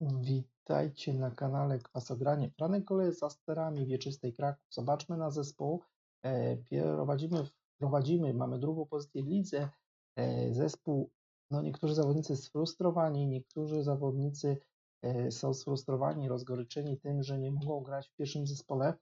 Witajcie na kanale Kwasogranie. Franek Kole za sterami Wieczystej Kraków. Zobaczmy na zespół. E, Prowadzimy, prowadzimy, mamy drugą pozycję w lidze. E, Zespół, no niektórzy zawodnicy sfrustrowani, niektórzy zawodnicy e, są sfrustrowani, rozgoryczeni tym, że nie mogą grać w pierwszym zespole.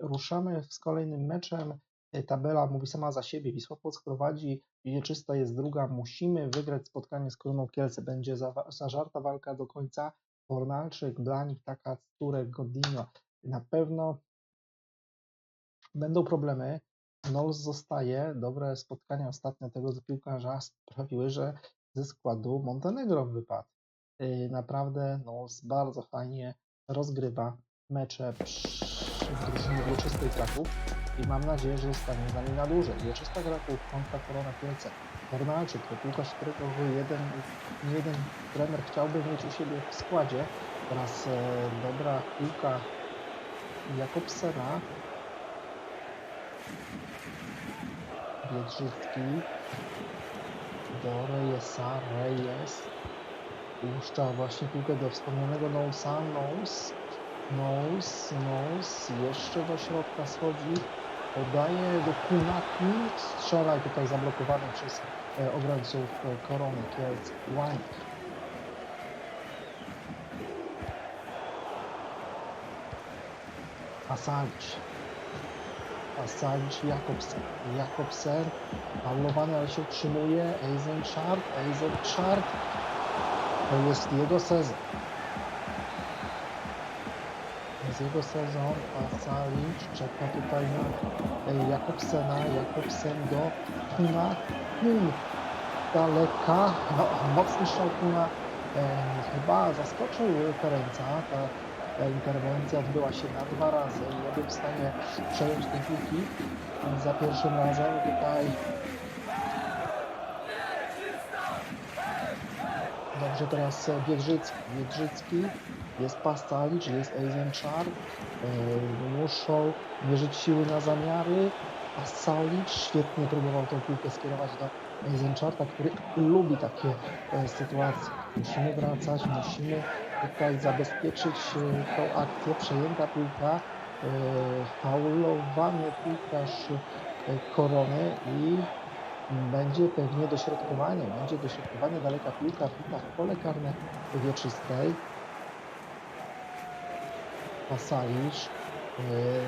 Ruszamy z kolejnym meczem. E, Tabela mówi sama za siebie. Wisła Płock prowadzi, Wieczysta jest druga. Musimy wygrać spotkanie z Koroną Kielce. Będzie za, zażarta walka do końca. Fornalczyk, Blanik, Taka, Turek, Godino. Na pewno będą problemy. Knowles zostaje. Dobre spotkania ostatnio tego piłkarza sprawiły, że ze składu Montenegro wypadł. Yy, Naprawdę Knowles bardzo fajnie rozgrywa mecze przy drużynie Wieczystej Kraków i mam nadzieję, że zostanie z nami na dłużej. Wieczysta Kraków kontra Korona Kielce. Fornalczyk to piłkarz, którego jeden, jeden trener chciałby mieć u siebie w składzie. Teraz e, dobra piłka Jakobsena. Biedrzycki do Reyesa. Reyes puszcza właśnie piłkę do wspomnianego Nousa. Nous Nose, Nose, jeszcze do środka schodzi, podaje do Kuna, Kun strzela tutaj zablokowany przez e, obrońców e, Korony Kielc, Łańk. Pasalic, Pasalic, Jakobsen, Jakobsen, faulowany, ale się utrzymuje, Eisenchart, Eisenchart, to jest jego sezon jego sezon, a Salic czeka tutaj na e, Jakobsena, Jakobsen do Kuna, Kun. Daleka, no, mocny strzał Kuna e, chyba zaskoczył Ferenca, ta, ta interwencja odbyła się na dwa razy, nie był w stanie przejąć tej piłki. Za pierwszym razem, tutaj Dobrze, teraz e, Biedrzycki. Biedrzycki, jest Pastalic, jest Eisenchar. Yy, muszą mierzyć siły na zamiary. Pastalic świetnie próbował tą piłkę skierować do Eisencharta, który lubi takie e, sytuacje. Musimy wracać, musimy tutaj zabezpieczyć e, tą akcję. Przejęta piłka, e, faulowany piłkarz e, korony i będzie pewnie dośrodkowanie, będzie dośrodkowanie, daleka piłka, piłka w pole karne wieczystej. Pasalisz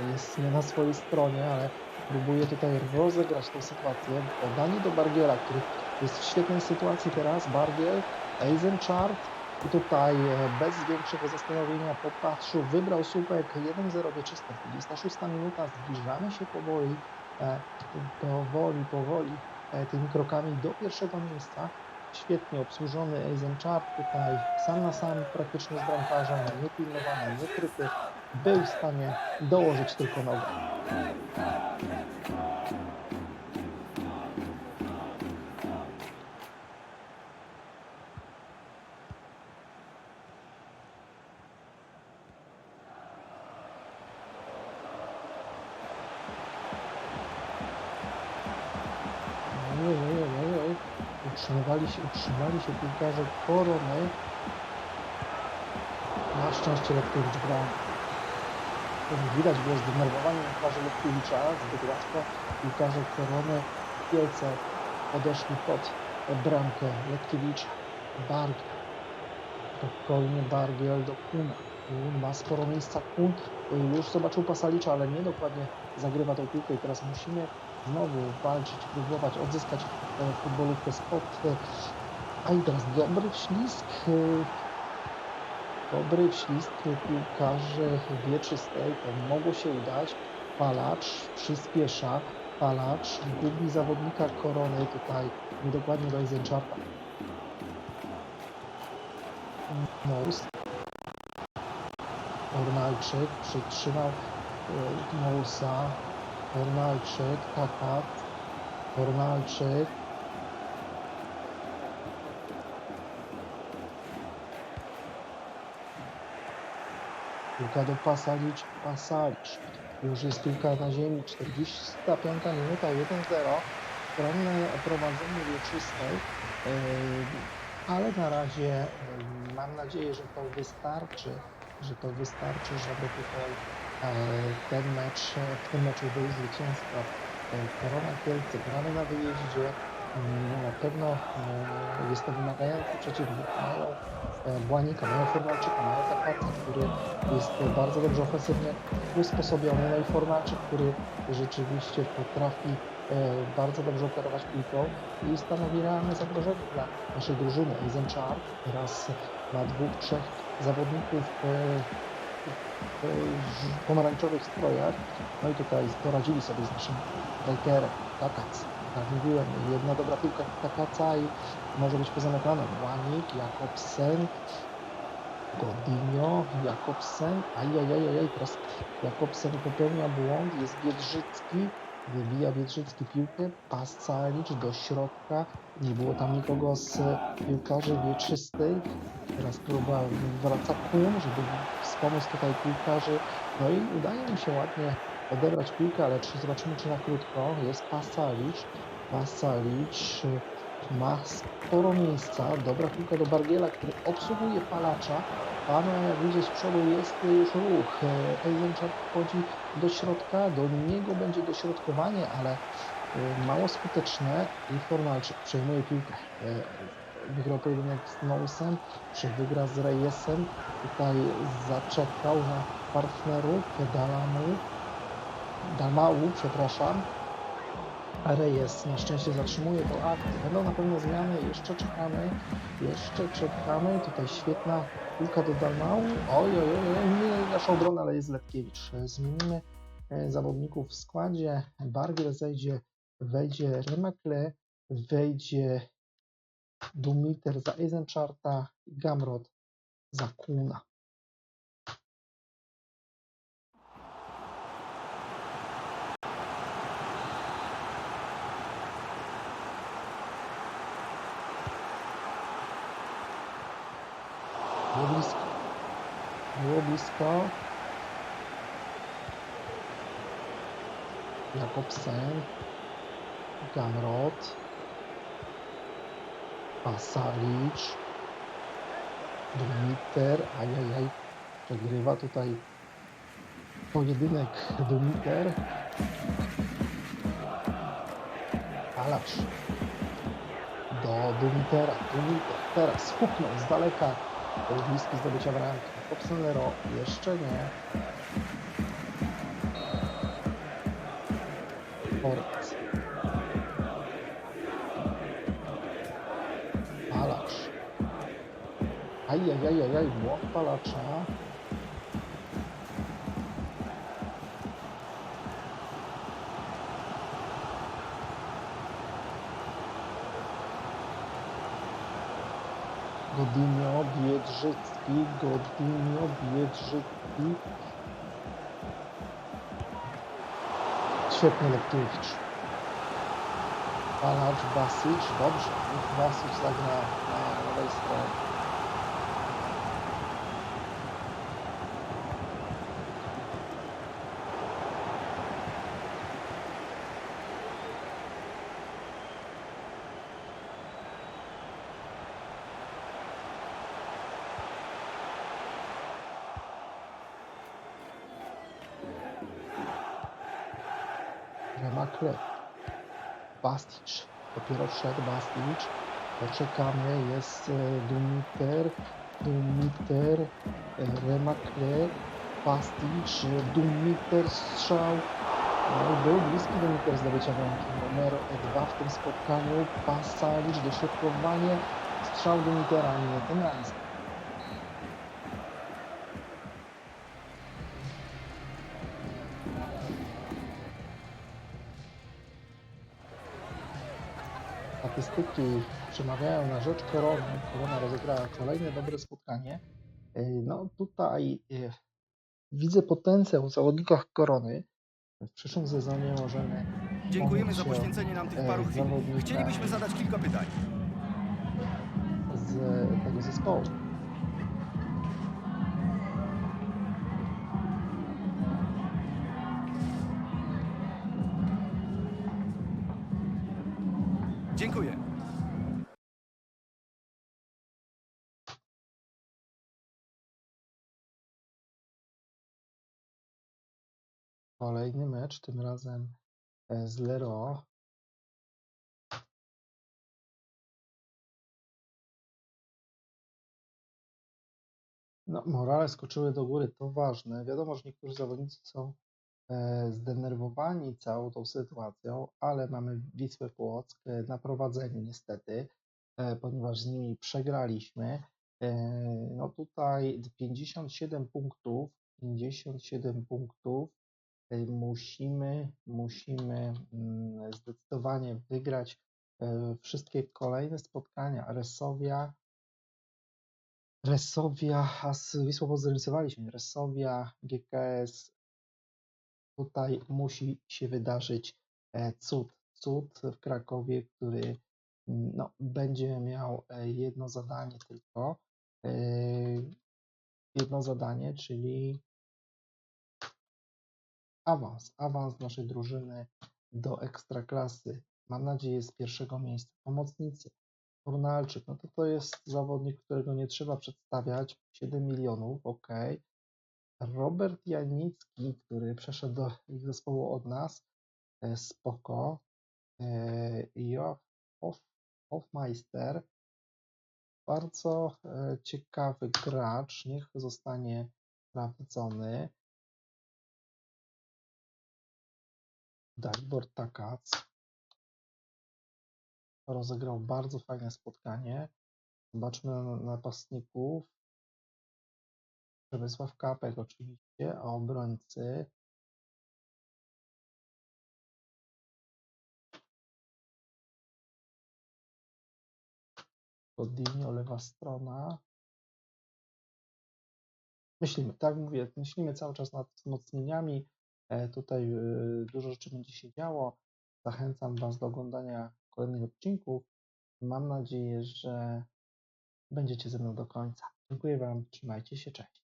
jest nie na swojej stronie, ale próbuje tutaj rozegrać tę sytuację. Podanie do Bargiela, który jest w świetnej sytuacji teraz. Bargiel, Eisenchart i tutaj e, bez większego zastanowienia popatrzył, wybrał słupek 1-0 wieczyste. 26 minuta, zbliżamy się powoli, e, powoli, powoli e, tymi krokami do pierwszego miejsca. Świetnie obsłużony Eisenchart tutaj sam na sam praktycznie z bramkarzem, niepilnowany, niekryty, był w stanie dołożyć tylko nogę. Utrzymywali się, utrzymali się piłkarze korony. Na szczęście Letkowicz brał. Widać było zdenerwowanie na twarzy Letkowicza. Zbyt łatwo piłkarze korony Kielce podeszli pod bramkę. Letkiewicz, Barg. Spokojnie Bargiel do Kuna. Kun ma sporo miejsca. Kun już zobaczył Pasalicza, ale nie dokładnie zagrywa tą piłkę i teraz musimy znowu walczyć, próbować odzyskać e, futbolówkę spod. E, a i teraz dobry wślizg. E, dobry wślizg piłkarzy wieczystej. To mogło się udać. Palacz przyspiesza. Palacz gubi zawodnika korony tutaj niedokładnie do Eisencharta. Nous. Ornalczyk przytrzymał e, Nousa. Fornalczyk, Takat, Fornalczyk. Piłka do Pasalic, Pasalic. Już jest piłka na ziemi, 45 minuta, 1-0. Skromne prowadzenie wieczystej, ale na razie mam nadzieję, że to wystarczy, że to wystarczy, żeby tutaj ten mecz, w tym meczu wyjść zwycięstwa. E, Korona Kielce, gramy na wyjeździe, Mm, na pewno e, jest to wymagający przeciwnik. Mają e, Błanika, mają Formalczyka, mają Takaca, który jest bardzo dobrze ofensywnie usposobiony, no i Formalczyk, który rzeczywiście potrafi e, bardzo dobrze operować piłką i stanowi realne zagrożenie dla naszej drużyny. Eisenchar teraz ma dwóch, trzech zawodników e, w, pomarańczowych strojach, no i tutaj poradzili sobie z naszym Belkerem, Takac. Tak mówiłem, jedna dobra piłka Takaca i może być pozamykane. Łanik, Jakobsen, Godinho, Jakobsen, ajajajajaj, teraz Jakobsen popełnia błąd, jest Biedrzycki, wybija Biedrzycki piłkę, pas Calicz do środka, nie było tam nikogo z piłkarzy wieczystej, teraz próba wraca Kun, żeby wspomóc tutaj piłkarzy, no i udaje mi się ładnie odebrać piłkę, ale czy zobaczymy czy na krótko, jest Pasalic, Pasalic ma sporo miejsca, dobra piłka do Bargiela, który obsługuje palacza, no jak widzieć z przodu jest już ruch, Eisenchak wchodzi do środka, do niego będzie dośrodkowanie, ale e, mało skuteczne i Formalczyk przejmuje piłkę. Wygrał pojedynek z Nousem, czy wygra z Reyesem, tutaj zaczekał na partnerów, Dalamu, Damału, przepraszam. Reyes na szczęście zatrzymuje tą akcję. Będą na pewno zmiany, jeszcze czekamy, jeszcze czekamy. Tutaj świetna piłka do Dalmału. Oj, oj, oj, nie nasza obrona, ale jest Letkiewicz. Zmienimy e, zawodników w składzie. Bargiel zejdzie, wejdzie Remakle, wejdzie Dumiter za Eisencharta, Gamrot za Kuna. Było blisko. Było blisko. Jakobsen. Gamrot. Pasalic. Dumiter. Ajajaj. Przegrywa tutaj pojedynek Dumiter. Palacz. Do Dumitera. Dumiter. Teraz huknął z daleka. To jest bliski zdobycia bramki. Popsenero jeszcze nie. Ajajajajaj, błąd palacza. Godinio, Biedrzycki, Godinio, Biedrzycki. Świetny Lekkiewicz. Palacz, Basic, dobrze. Basic zagra na lewej stronie. Remakle. Bastic. Dopiero wszedł Bastic. Poczekamy. Jest e, Dumiter. Dumiter. e, Remakle. Bastic. e, Dumiter. Strzał. No był bliski Dumiter zdobycia bramki. Numer 2 w tym spotkaniu. Pasalic. Dośrodkowanie. Strzał Dumitera. Nie tym razem. Statystyki przemawiają na rzecz Korony. Korona rozegrała kolejne dobre spotkanie. Yy, No tutaj yy, widzę potencjał w zawodnikach Korony. W przyszłym sezonie możemy Dziękujemy za się, poświęcenie nam tych e, paru chwil. Chcielibyśmy zadać kilka pytań. z tego zespołu. Kolejny mecz, tym razem e, z Lero. No, morale skoczyły do góry, to ważne. Wiadomo, że niektórzy zawodnicy są e, zdenerwowani całą tą sytuacją, ale mamy Wisłę Płock e, na prowadzeniu niestety, ponieważ z nimi przegraliśmy. No tutaj 57 punktów, 57 punktów. Musimy, musimy mm, zdecydowanie wygrać e, wszystkie kolejne spotkania. Resowia, Resowia, a z Wisłą Płock. Resowia, GKS, tutaj musi się wydarzyć e, cud. Cud w Krakowie, który mm, no, będzie miał e, jedno zadanie tylko. Jedno zadanie, czyli awans. Awans naszej drużyny do ekstraklasy. Mam nadzieję z pierwszego miejsca. Pomocnicy. Fornalczyk, no to to jest zawodnik, którego nie trzeba przedstawiać. 7 milionów, ok. Robert Janicki, który przeszedł do ich zespołu od nas, e, spoko. E, Joach Hofmeister, bardzo e, ciekawy gracz, niech zostanie sprawdzony. Dalibor Takac rozegrał bardzo fajne spotkanie. Zobaczmy na napastników. Przemysław Kapek oczywiście, a obrońcy Godinio, lewa strona. Myślimy, tak mówię, myślimy cały czas nad wzmocnieniami. E, Tutaj e, dużo rzeczy będzie się działo. Zachęcam Was do oglądania kolejnych odcinków. Mam nadzieję, że będziecie ze mną do końca. Dziękuję Wam, trzymajcie się, cześć.